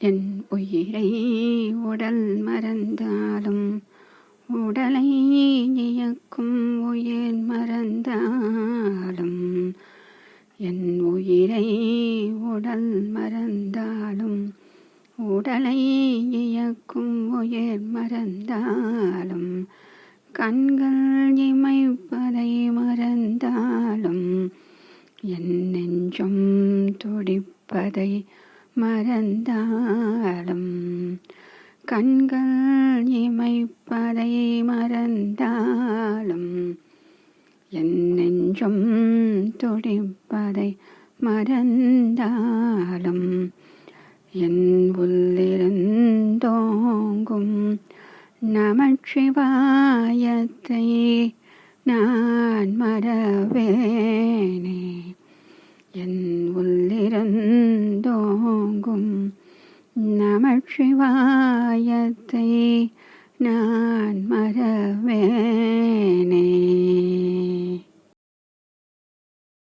என் உயிரை உடல் மறந்தாலும் உடலை இயக்கும் உயிர் மறந்தாலும் என் உயிரை உடல் மறந்தாலும் உடலை இயக்கும் உயிர் மறந்தாலும் கண்கள் இமைப்பதை மறந்தாலும் என் நெஞ்சம் துடிப்பதை மறந்தாலும் கண்கள் இமைப்பதை மறந்தாலும் என் நெஞ்சம் துடிப்பதை மறந்தாலும் என் உள்ளிருந்தோங்கும் நமச்சிவாயத்தை நான் மறவேனே. நமச்சிவாயத்தை நான் மறவேன்.